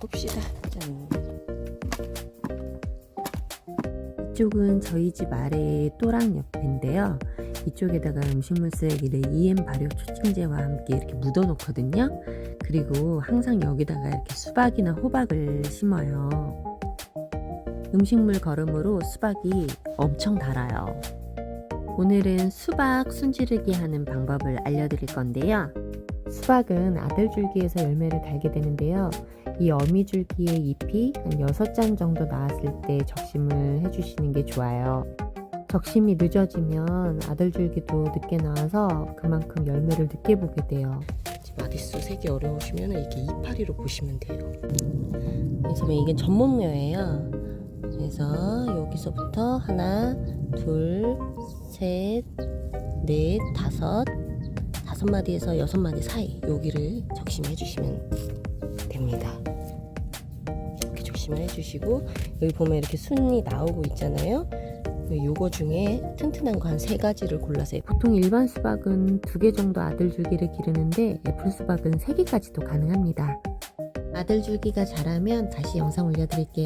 봅시다. 짠. 이쪽은 저희 집 아래의 또랑 옆인데요. 이쪽에다가 음식물 쓰레기를 EM 발효 초침제와 함께 이렇게 묻어 놓거든요. 그리고 항상 여기다가 이렇게 수박이나 호박을 심어요. 음식물 거름으로 수박이 엄청 달아요. 오늘은 수박 순지르기 하는 방법을 알려드릴 건데요. 수박은 아들 줄기에서 열매를 달게 되는데요. 이 어미 줄기의 잎이 한 6장 정도 나왔을 때 적심을 해주시는 게 좋아요. 적심이 늦어지면 아들 줄기도 늦게 나와서 그만큼 열매를 늦게 보게 돼요. 마디수 색이 어려우시면 이렇게 이파리로 보시면 돼요. 그래서 이게 전문묘예요. 그래서 여기서부터 하나, 둘, 셋, 넷, 다섯, 다섯 마디에서 여섯 마디 사이 여기를 적심해 주시면 됩니다. 이렇게 적심을 해주시고 여기 보면 이렇게 순이 나오고 있잖아요. 요거 중에 튼튼한 거 한 세 가지를 골라서 보통 일반 수박은 두 개 정도 아들줄기를 기르는데 애플 수박은 세 개까지도 가능합니다. 아들줄기가 자라면 다시 영상 올려드릴게요.